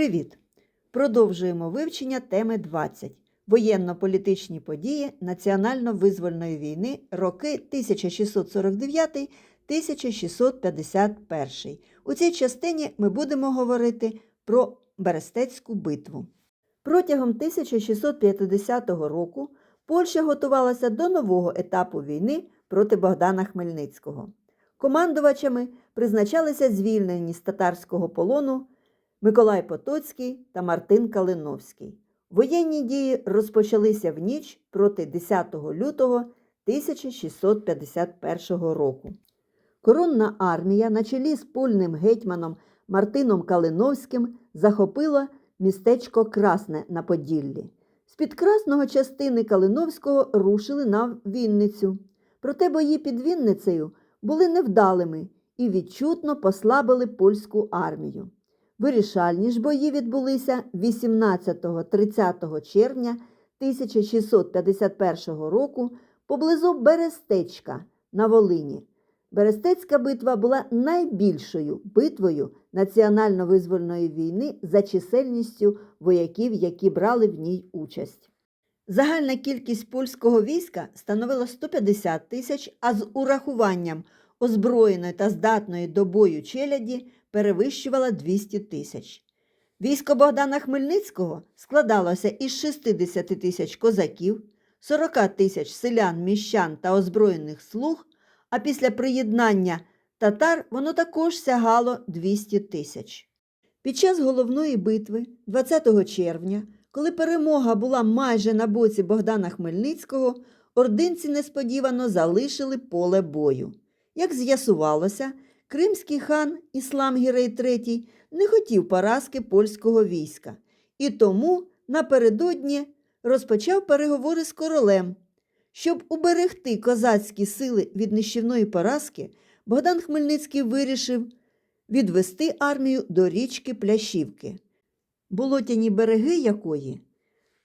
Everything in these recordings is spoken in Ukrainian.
Привіт! Продовжуємо вивчення теми 20. Воєнно-політичні події Національно-визвольної війни роки 1649-1651. У цій частині ми будемо говорити про Берестецьку битву. Протягом 1650 року Польща готувалася до нового етапу війни проти Богдана Хмельницького. Командувачами призначалися звільнені з татарського полону Миколай Потоцький та Мартин Калиновський. Воєнні дії розпочалися в ніч проти 10 лютого 1651 року. Коронна армія на чолі з польним гетьманом Мартином Калиновським захопила містечко Красне на Поділлі. З-під Красного частини Калиновського рушили на Вінницю. Проте бої під Вінницею були невдалими і відчутно послабили польську армію. Вирішальні ж бої відбулися 18-30 червня 1651 року поблизу Берестечка на Волині. Берестецька битва була найбільшою битвою національно-визвольної війни за чисельністю вояків, які брали в ній участь. Загальна кількість польського війська становила 150 тисяч, а з урахуванням озброєної та здатної до бою челяді перевищувала 200 тисяч. Військо Богдана Хмельницького складалося із 60 тисяч козаків, 40 тисяч селян, міщан та озброєних слуг, а після приєднання татар воно також сягало 200 тисяч. Під час головної битви 20 червня, коли перемога була майже на боці Богдана Хмельницького, ординці несподівано залишили поле бою. Як з'ясувалося, кримський хан Іслам Гірей III не хотів поразки польського війська і тому напередодні розпочав переговори з королем. Щоб уберегти козацькі сили від нищівної поразки, Богдан Хмельницький вирішив відвести армію до річки Пляшівки, болотяні береги якої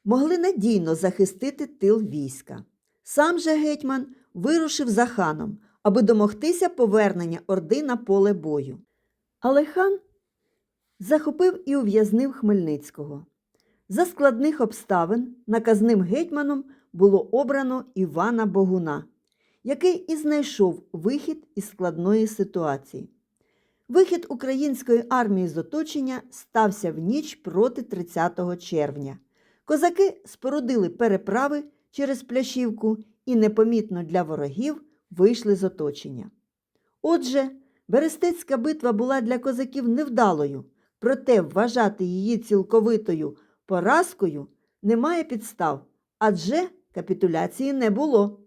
могли надійно захистити тил війська. Сам же гетьман вирушив за ханом, аби домогтися повернення Орди на поле бою. Але хан захопив і ув'язнив Хмельницького. За складних обставин наказним гетьманом було обрано Івана Богуна, який і знайшов вихід із складної ситуації. Вихід української армії з оточення стався в ніч проти 30 червня. Козаки спорудили переправи через пляшівку і непомітно для ворогів вийшли з оточення. Отже, Берестецька битва була для козаків невдалою, проте вважати її цілковитою поразкою немає підстав, адже капітуляції не було.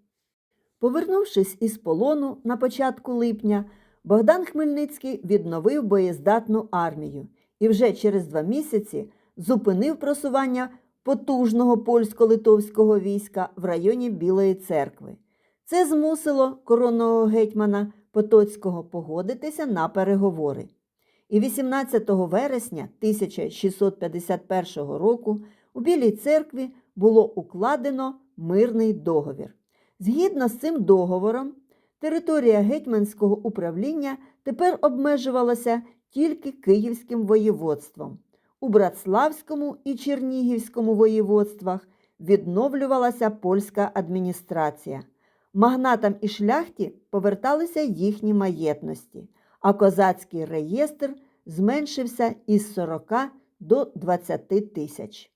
Повернувшись із полону на початку липня, Богдан Хмельницький відновив боєздатну армію і вже через два місяці зупинив просування потужного польсько-литовського війська в районі Білої церкви. Це змусило коронного гетьмана Потоцького погодитися на переговори. І 18 вересня 1651 року у Білій церкві було укладено мирний договір. Згідно з цим договором, територія гетьманського управління тепер обмежувалася тільки Київським воєводством. У Братславському і Чернігівському воєводствах відновлювалася польська адміністрація. Магнатам і шляхті поверталися їхні маєтності, а козацький реєстр зменшився із 40 до 20 тисяч.